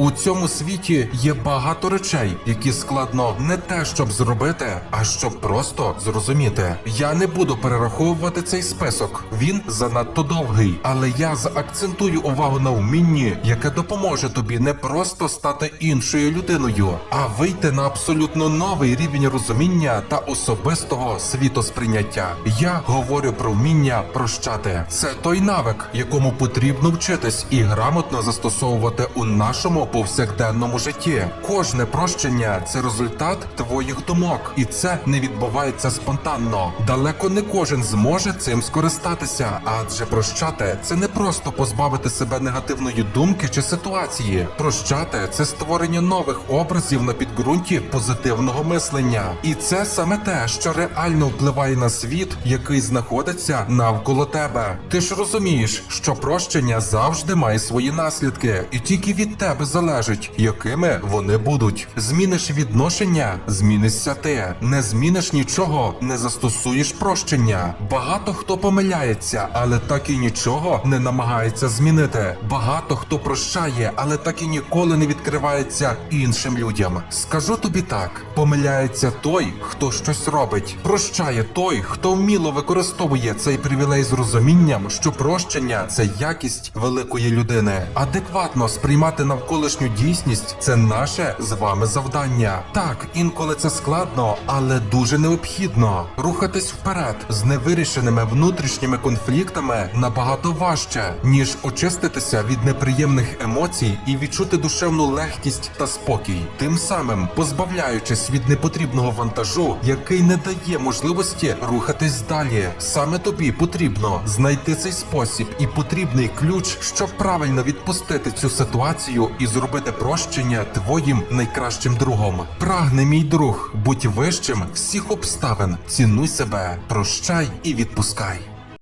У цьому світі є багато речей, які складно не те, щоб зробити, а щоб просто зрозуміти. Я не буду перераховувати цей список. Він занадто довгий, але я заакцентую увагу на вмінні, яке допоможе тобі не просто стати іншою людиною, а вийти на абсолютно новий рівень розуміння та особистого світосприйняття. Я говорю про вміння прощати. Це той навик, якому потрібно вчитись і грамотно застосовувати у нашому повсякденному житті. Кожне прощення це результат твоїх думок, і це не відбувається спонтанно. Далеко не кожен зможе цим скористатися, адже прощати це не просто позбавити себе негативної думки чи ситуації. Прощати це створення нових образів на підґрунті позитивного мислення, і це саме те, що реально впливає на світ, який знаходиться навколо тебе. Ти ж розумієш, що прощення завжди має свої наслідки, і тільки від тебе залежить, якими вони будуть. Зміниш відношення, змінишся ти. Не зміниш нічого, не застосуєш прощення. Багато хто помиляється, але так і нічого не намагається змінити. Багато хто прощає, але так і ніколи не відкривається іншим людям. Скажу тобі так: помиляється той, хто щось робить. Прощає той, хто вміло використовує цей привілей з розумінням, що прощення це якість великої людини. Адекватно сприймати навколишню дійсність це наше з вами завдання. Так, інколи це складно, але дуже необхідно. Рухатись вперед з невирішеними внутрішніми конфліктами набагато важче, ніж очиститися від неприємних емоцій і відчути душевну легкість та спокій, тим самим позбавляючись від непотрібного вантажу, який не дає можливості рухатись далі. Саме тобі потрібно знайти цей спосіб і потрібний ключ, щоб правильно відпустити цю ситуацію і зробити прощення твоїм найкращим другом. Прагни, мій друг, будь вищим всіх обставин, цінуй себе, прощай і відпускай.